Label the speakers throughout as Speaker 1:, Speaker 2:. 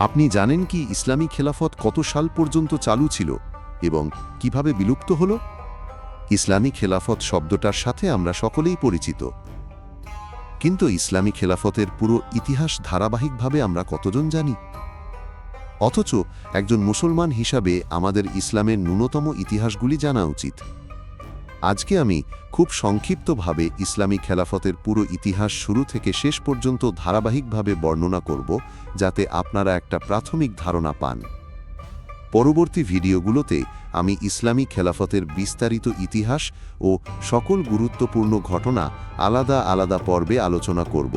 Speaker 1: আপনি জানেন কি ইসলামী খেলাফত কত সাল পর্যন্ত চালু ছিল এবং কীভাবে বিলুপ্ত হল? ইসলামী খেলাফত শব্দটার সাথে আমরা সকলেই পরিচিত। কিন্তু ইসলামী খেলাফতের পুরো ইতিহাস ধারাবাহিকভাবে আমরা কতজন জানি? অথচ একজন মুসলমান হিসাবে আমাদের ইসলামের ন্যূনতম ইতিহাসগুলি জানা উচিত। আজকে আমি খুব সংক্ষিপ্তভাবে ইসলামী খেলাফতের পুরো ইতিহাস শুরু থেকে শেষ পর্যন্ত ধারাবাহিকভাবে বর্ণনা করব, যাতে আপনারা একটা প্রাথমিক ধারণা পান। পরবর্তী ভিডিওগুলোতে আমি ইসলামী খেলাফতের বিস্তারিত ইতিহাস ও সকল গুরুত্বপূর্ণ ঘটনা আলাদা আলাদা পর্বে আলোচনা করব।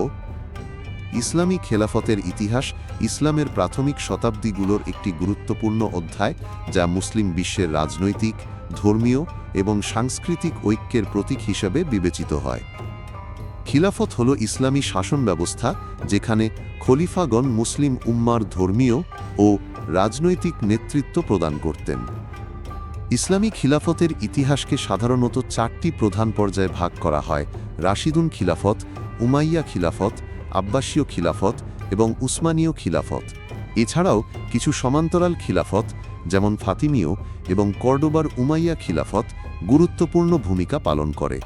Speaker 1: ইসলামী খেলাফতের ইতিহাস ইসলামের প্রাথমিক শতাব্দীগুলোর একটি গুরুত্বপূর্ণ অধ্যায়, যা মুসলিম বিশ্বের রাজনৈতিক ধর্মীয় এবং সাংস্কৃতিক ঐক্যের প্রতীক হিসেবে বিবেচিত হয়। খিলাফত হল ইসলামী শাসন ব্যবস্থা যেখানে খলিফাগণ মুসলিম উম্মার ধর্মীয় ও রাজনৈতিক নেতৃত্ব প্রদান করতেন। ইসলামী খিলাফতের ইতিহাসকে সাধারণত চারটি প্রধান পর্যায়ে ভাগ করা হয়, রাশিদুন খিলাফত, উমাইয়া খিলাফত, আব্বাসীয় খিলাফত এবং উসমানীয় খিলাফত। এছাড়াও কিছু সমান্তরাল খিলাফত, যেমন ফাতিমীয় এবং কর্ডোবার উমাইয়া খিলাফত গুরুত্বপূর্ণ ভূমিকা পালন করে।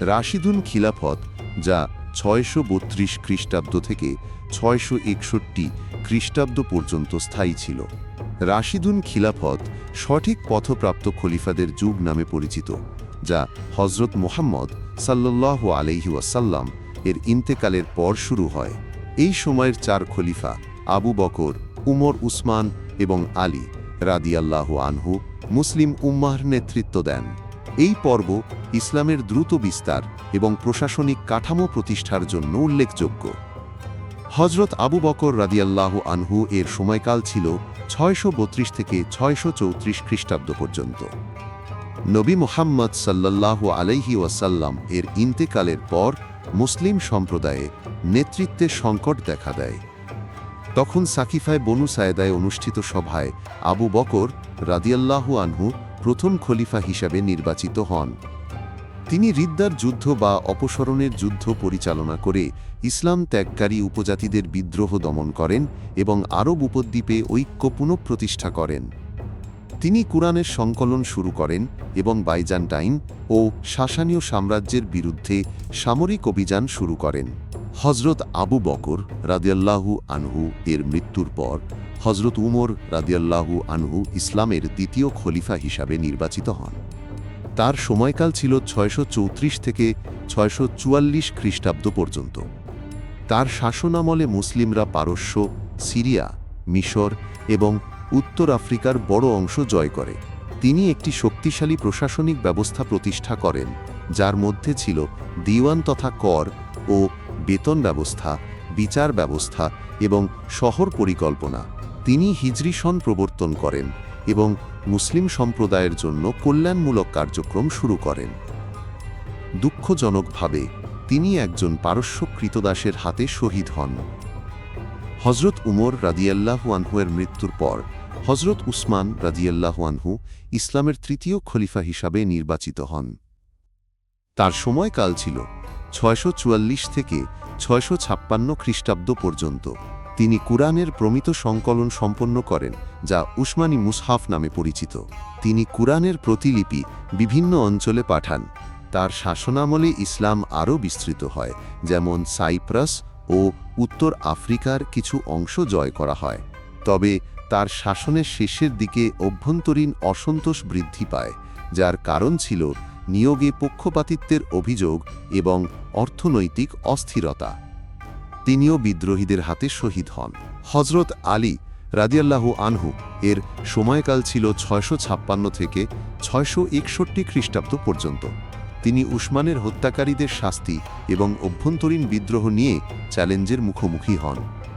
Speaker 1: রাশিদুন খিলাফত, যা ছয়শো বত্রিশ খ্রিস্টাব্দ থেকে ছয়শো একষট্টি খ্রিস্টাব্দ পর্যন্ত স্থায়ী ছিল। রাশিদুন খিলাফত সঠিক পথপ্রাপ্ত খলিফাদের যুগ নামে পরিচিত, যা হজরত মোহাম্মদ সাল্লাহ আলহি ওয়াসাল্লাম এর ইন্তেকালের পর শুরু হয়। এই সময়ের চার খলিফা আবু বকর, উমর উসমান এবং আলী রাদিয়াল্লাহ আনহু মুসলিম উম্মাহর নেতৃত্ব দেন। এই পর্ব ইসলামের দ্রুত বিস্তার এবং প্রশাসনিক কাঠামো প্রতিষ্ঠার জন্য উল্লেখযোগ্য। হজরত আবু বকর রাদিয়াল্লাহ আনহু এর সময়কাল ছিল ছয়শো থেকে ছয়শো চৌত্রিশ খ্রিস্টাব্দ পর্যন্ত। নবী মোহাম্মদ সাল্লাল্লাহ আলাইহি ওয়াসাল্লাম এর ইন্তেকালের পর মুসলিম সম্প্রদায়ে নেতৃত্বের সংকট দেখা দেয়। তখন সাকিফায় বনু সায়েদায় অনুষ্ঠিত সভায় আবু বকর রাদিয়াল্লাহু আনহু প্রথম খলিফা হিসাবে নির্বাচিত হন। তিনি রিদ্দার যুদ্ধ বা অপসরণের যুদ্ধ পরিচালনা করে ইসলাম ত্যাগকারী উপজাতিদের বিদ্রোহ দমন করেন এবং আরব উপদ্বীপে ঐক্য পুনঃপ্রতিষ্ঠা করেন। তিনি কুরআনের সংকলন শুরু করেন এবং বাইজান্টাইন ও শাসানীয় সাম্রাজ্যের বিরুদ্ধে সামরিক অভিযান শুরু করেন। হজরত আবু বকর রাদিয়াল্লাহু আনহু এর মৃত্যুর পর হজরত উমর রাদিয়াল্লাহু আনহু ইসলামের দ্বিতীয় খলিফা হিসাবে নির্বাচিত হন। তার সময়কাল ছিল ছয়শো চৌত্রিশ থেকে ছয়শো চুয়াল্লিশ খ্রিস্টাব্দ পর্যন্ত। তার শাসনামলে মুসলিমরা পারস্য, সিরিয়া, মিশর এবং উত্তর আফ্রিকার বড় অংশ জয় করে। তিনি একটি শক্তিশালী প্রশাসনিক ব্যবস্থা প্রতিষ্ঠা করেন, যার মধ্যে ছিল দিওয়ান তথা কর ও বেতন ব্যবস্থা, বিচার ব্যবস্থা এবং শহর পরিকল্পনা। তিনি হিজরি সন প্রবর্তন করেন এবং মুসলিম সম্প্রদায়ের জন্য কল্যাণমূলক কার্যক্রম শুরু করেন। দুঃখজনকভাবে, তিনি একজন পারস্য কৃতদাসের হাতে শহীদ হন। হজরত উমর রাদিয়াল্লাহু আনহুয়ের মৃত্যুর পর হজরত উসমান রাদিয়াল্লাহু আনহু ইসলামের তৃতীয় খলিফা হিসাবে নির্বাচিত হন। তার সময়কাল ছিল ছয়শো চুয়াল্লিশ থেকে ছয়শো ছাপ্পান্ন খ্রিস্টাব্দ পর্যন্ত। তিনি কুরআনের প্রমিত সংকলন সম্পন্ন করেন, যা উসমানী মুসহাফ নামে পরিচিত। তিনি কুরআনের প্রতিলিপি বিভিন্ন অঞ্চলে পাঠান। তার শাসনামলে ইসলাম আরও বিস্তৃত হয়, যেমন সাইপ্রাস ও উত্তর আফ্রিকার কিছু অংশ জয় করা হয়। তবে তার শাসনের শেষের দিকে অভ্যন্তরীণ অসন্তোষ বৃদ্ধি পায়, যার কারণ ছিল নিয়োগে পক্ষপাতিত্বের অভিযোগ এবং অর্থনৈতিক অস্থিরতা। তিনিও বিদ্রোহীদের হাতে শহীদ হন। হজরত আলী রাদিয়াল্লাহু আনহু এর সময়কাল ছিল ছয়শো ছাপ্পান্ন থেকে ছয়শো একষট্টি খ্রিস্টাব্দ পর্যন্ত। তিনি উসমানের হত্যাকারীদের শাস্তি এবং অভ্যন্তরীণ বিদ্রোহ নিয়ে চ্যালেঞ্জের মুখোমুখি হন।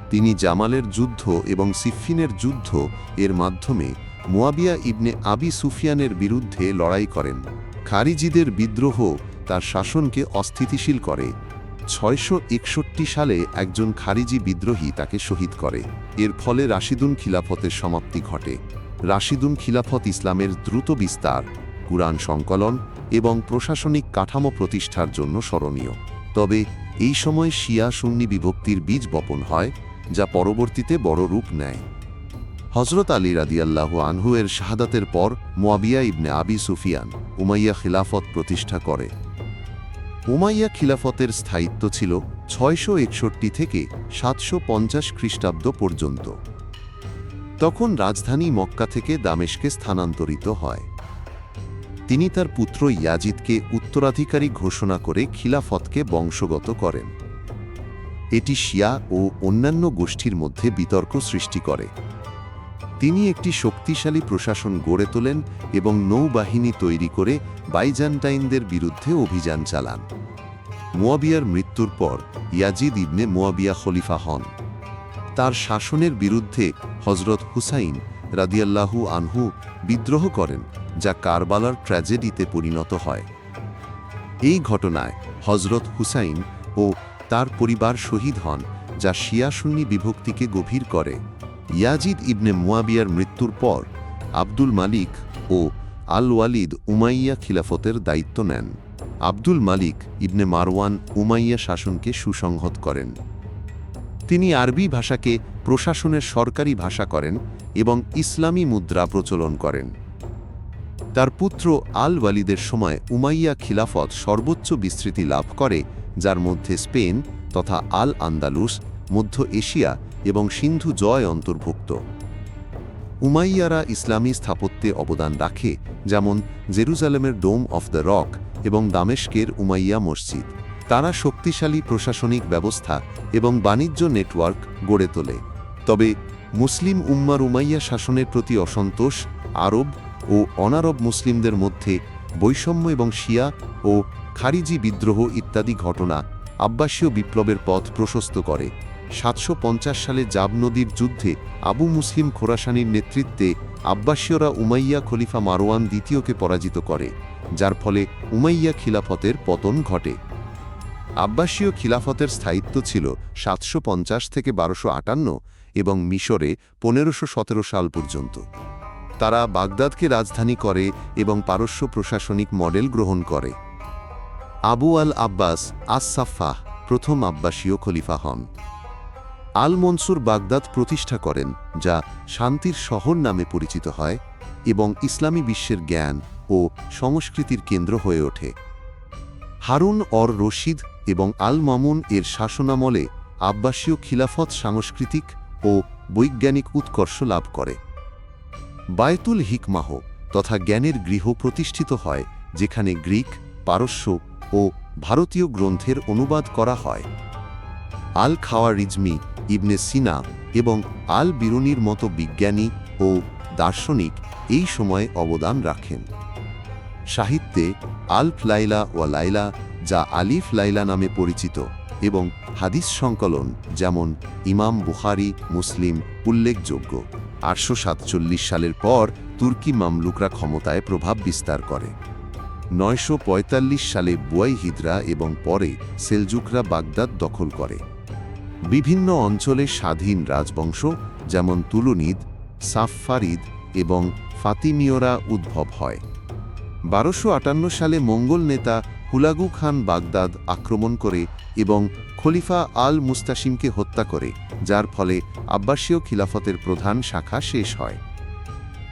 Speaker 1: তিনি জামালের যুদ্ধ এবং সিফিনের যুদ্ধ এর মাধ্যমে মুয়াবিয়া ইবনে আবি সুফিয়ানের বিরুদ্ধে লড়াই করেন। খারিজিদের বিদ্রোহ তার শাসনকে অস্থিতিশীল করে। ছয়শো একষট্টি সালে একজন খারিজি বিদ্রোহী তাকে শহীদ করে। এর ফলে রাশিদুন খিলাফতের সমাপ্তি ঘটে। রাশিদুন খিলাফত ইসলামের দ্রুত বিস্তার, কুরআন সংকলন এবং প্রশাসনিক কাঠামো প্রতিষ্ঠার জন্য স্মরণীয়। তবে এই সময় শিয়া সুন্নি বিভক্তির বীজ বপন হয়, যা পরবর্তীতে বড় রূপ নেয়। হজরত আলী রাদিয়াল্লাহ আনহু এর শাহাদাতের পর মোয়াবিয়া ইবনে আবি সুফিয়ান উমাইয়া খিলাফত প্রতিষ্ঠা করে। উমাইয়া খিলাফতের স্থায়িত্ব ছিল ছয়শো একষট্টি থেকে সাতশো পঞ্চাশ খ্রিস্টাব্দ পর্যন্ত। তখন রাজধানী মক্কা থেকে দামেশকে স্থানান্তরিত হয়। তিনি তার পুত্র ইয়াজিদকে উত্তরাধিকারী ঘোষণা করে খিলাফতকে বংশগত করেন। এটি শিয়া ও অন্যান্য গোষ্ঠীর মধ্যে বিতর্ক সৃষ্টি করে। তিনি একটি শক্তিশালী প্রশাসন গড়ে তোলেন এবং নৌবাহিনী তৈরি করে বাইজান্টাইনদের বিরুদ্ধে অভিযান চালান। মোয়াবিয়ার মৃত্যুর পর ইয়াজিদ ইবনে মোয়াবিয়া খলিফা হন। তার শাসনের বিরুদ্ধে হজরত হুসাইন রাদিয়াল্লাহু আনহু বিদ্রোহ করেন, যা কারবালার ট্র্যাজেডিতে পরিণত হয়। এই ঘটনায় হজরত হুসাইন ও তার পরিবার শহীদ হন, যা শিয়া সুন্নি বিভক্তিকে গভীর করে। ইয়াজিদ ইবনে মুয়াবিয়ার মৃত্যুর পর আব্দুল মালিক ও আল ওয়ালিদ উমাইয়া খিলাফতের দায়িত্ব নেন। Abdul Malik Ibn Marwan Umayya শাসনকে সুসংহত করেন। তিনি আরবি ভাষাকে প্রশাসনের সরকারি ভাষা করেন এবং ইসলামী মুদ্রা প্রচলন করেন। তার পুত্র আল ওয়ালিদের সময় উমাইয়া খিলাফত সর্বোচ্চ বিস্তৃতি লাভ করে, যার মধ্যে স্পেন তথা আল আন্দালুস মধ্য এশিয়া এবং সিন্ধু জয় অন্তর্ভুক্ত। উমাইয়ারা ইসলামী স্থাপত্যে অবদান রাখে, যেমন জেরুজালেমের ডোম অফ দ্য রক এবং দামেশকের উমাইয়া মসজিদ। তারা শক্তিশালী প্রশাসনিক ব্যবস্থা এবং বাণিজ্য নেটওয়ার্ক গড়ে তোলে। তবে মুসলিম উম্মার উমাইয়া শাসনের প্রতি অসন্তোষ আরব ও অনারব মুসলিমদের মধ্যে বৈষম্য এবং শিয়া ও খারিজি বিদ্রোহ ইত্যাদি ঘটনা আব্বাসীয় বিপ্লবের পথ প্রশস্ত করে। সাতশো পঞ্চাশ সালে জাব নদীর যুদ্ধে আবু মুসলিম খোরাসানির নেতৃত্বে আব্বাসীয়রা উমাইয়া খলিফা মারওয়ান দ্বিতীয়কে পরাজিত করে, যার ফলে উমাইয়া খিলাফতের পতন ঘটে। আব্বাসীয় খিলাফতের স্থায়িত্ব ছিল সাতশো পঞ্চাশ থেকে বারোশো এবং মিশরে পনেরোশো সতেরো সাল পর্যন্ত। তারা বাগদাদকে রাজধানী করে এবং পারস্য প্রশাসনিক মডেল গ্রহণ করে। আবু আল আব্বাস আস-সাফাহ প্রথম আব্বাসীয় খলিফা হন। আল মনসুর বাগদাদ প্রতিষ্ঠা করেন, যা শান্তির শহর নামে পরিচিত হয় এবং ইসলামী বিশ্বের জ্ঞান ও সংস্কৃতির কেন্দ্র হয়ে ওঠে। হারুন অর রশিদ এবং আল মামুন এর শাসনামলে আব্বাসীয় খিলাফত সাংস্কৃতিক ও বৈজ্ঞানিক উৎকর্ষ লাভ করে। বায়তুল হিকমাহ তথা জ্ঞানের গৃহ প্রতিষ্ঠিত হয়, যেখানে গ্রিক, পারস্য ও ভারতীয় গ্রন্থের অনুবাদ করা হয়। আল খাওয়ারিজমি ইবনে সিনা এবং আল বিরুনির মতো বিজ্ঞানী ও দার্শনিক এই সময়ে অবদান রাখেন। সাহিত্যে আলফ লাইলা ও লাইলা, যা আলিফ লাইলা নামে পরিচিত এবং হাদিস সংকলন যেমন ইমাম বুখারি, মুসলিম উল্লেখযোগ্য। আটশো সাতচল্লিশ সালের পর তুর্কি মামলুকরা ক্ষমতায় প্রভাব বিস্তার করে। নয়শো পঁয়তাল্লিশ সালে বুয়াই হিদরা এবং পরে সেলজুকরা বাগদাদ দখল করে। বিভিন্ন অঞ্চলে স্বাধীন রাজবংশ, যেমন তুলুনিদ, সাফফারিদ এবং ফাতিমীয়রা উদ্ভব হয়। বারোশো সালে মঙ্গল নেতা হুলাগু খান বাগদাদ আক্রমণ করে এবং খলিফা আল মুস্তাসিমকে হত্যা করে, যার ফলে আব্বাসীয় খিলাফতের প্রধান শাখা শেষ হয়।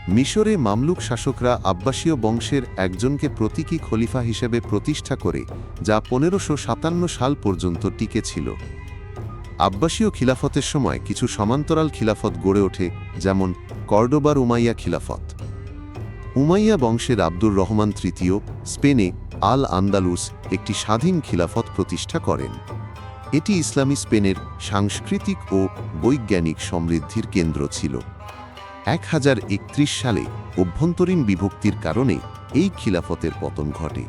Speaker 1: মিশরে মামলুক শাসকরা আব্বাসীয় বংশের একজনকে প্রতীকী খলিফা হিসেবে প্রতিষ্ঠা করে, যা পনেরোশো সাল পর্যন্ত টিকে ছিল। আব্বাসীয় খিলাফতের সময় কিছু সমান্তরাল খিলাফত গড়ে ওঠে, যেমন কর্ডোবার উমাইয়া খিলাফত। উমাইয়া বংশের আব্দুর রহমান তৃতীয়, স্পেনে আল আন্দালুস একটি স্বাধীন খিলাফত প্রতিষ্ঠা করেন। এটি ইসলামী স্পেনের সাংস্কৃতিক ও বৈজ্ঞানিক সমৃদ্ধির কেন্দ্র ছিল। এক হাজার একত্রিশ সালে অভ্যন্তরীণ বিভক্তির কারণে এই খিলাফতের পতন ঘটে।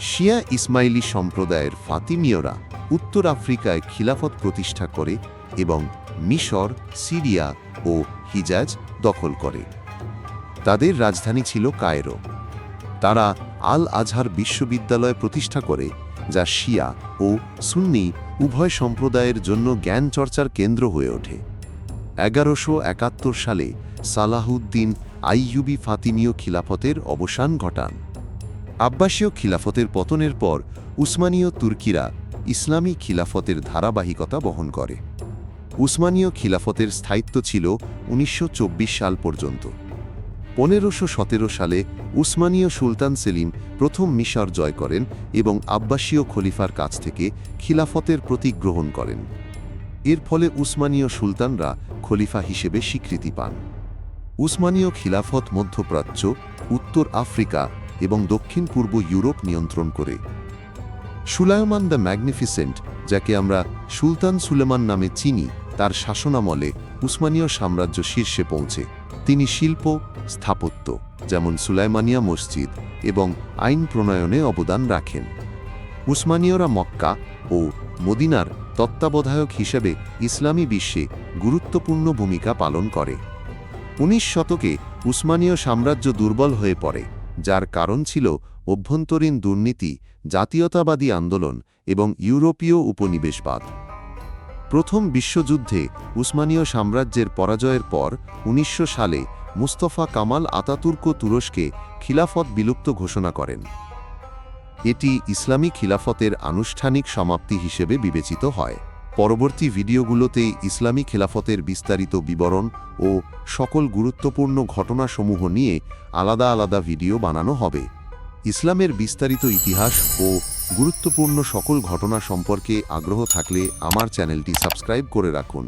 Speaker 1: শিয়া ইসমাইলি সম্প্রদায়ের ফাতিমীয়রা উত্তর আফ্রিকায় খিলাফত প্রতিষ্ঠা করে এবং মিশর, সিরিয়া ও হিজাজ দখল করে। তাদের রাজধানী ছিল কায়রো। তারা আল আজহার বিশ্ববিদ্যালয় প্রতিষ্ঠা করে, যা শিয়া ও সুন্নি উভয় সম্প্রদায়ের জন্য জ্ঞান চর্চার কেন্দ্র হয়ে ওঠে। এগারোশো একাত্তর সালে সালাহুদ্দিন আইয়ুবি ফাতিমীয় খিলাফতের অবসান ঘটান। আব্বাসীয় খিলাফতের পতনের পর উসমানীয় তুর্কিরা ইসলামী খিলাফতের ধারাবাহিকতা বহন করে। উসমানীয় খিলাফতের স্থায়িত্ব ছিল উনিশশো চব্বিশ সাল পর্যন্ত। পনেরোশো সালে উসমানীয় সুলতান সেলিম প্রথম মিশর জয় করেন এবং আব্বাসীয় খলিফার কাছ থেকে খিলাফতের প্রতীক গ্রহণ করেন। এর ফলে উসমানীয় সুলতানরা খলিফা হিসেবে স্বীকৃতি পান। উসমানীয় খিলাফত মধ্যপ্রাচ্য, উত্তর আফ্রিকা এবং দক্ষিণ পূর্ব ইউরোপ নিয়ন্ত্রণ করে। সুলায়মান দ্য ম্যাগনিফিসেন্ট, যাকে আমরা সুলতান সুলেমান নামে চিনি, তার শাসনামলে উসমানীয় সাম্রাজ্য শীর্ষে পৌঁছে। তিনি শিল্প, স্থাপত্য, যেমন সুলাইমানিয়া মসজিদ এবং আইন প্রণয়নে অবদান রাখেন। উসমানীয়রা মক্কা ও মদিনার তত্ত্বাবধায়ক হিসেবে ইসলামী বিশ্বে গুরুত্বপূর্ণ ভূমিকা পালন করে। উনিশ শতকে উসমানীয় সাম্রাজ্য দুর্বল হয়ে পড়ে। যার কারণ ছিল অভ্যন্তরীণ দুর্নীতি, জাতীয়তাবাদী আন্দোলন এবং ইউরোপীয় উপনিবেশবাদ। প্রথম বিশ্বযুদ্ধে উসমানীয় সাম্রাজ্যের পরাজয়ের পর উনিশশো সালে মুস্তফা কামাল আতাতুর্ক তুরস্কে খিলাফত বিলুপ্ত ঘোষণা করেন। এটি ইসলামী খিলাফতের আনুষ্ঠানিক সমাপ্তি হিসেবে বিবেচিত হয়। পরবর্তী ভিডিওগুলোতে ইসলামী খেলাফতের বিস্তারিত বিবরণ ও সকল গুরুত্বপূর্ণ ঘটনাসমূহ নিয়ে আলাদা আলাদা ভিডিও বানানো হবে। ইসলামের বিস্তারিত ইতিহাস ও গুরুত্বপূর্ণ সকল ঘটনা সম্পর্কে আগ্রহ থাকলে আমার চ্যানেলটি সাবস্ক্রাইব করে রাখুন।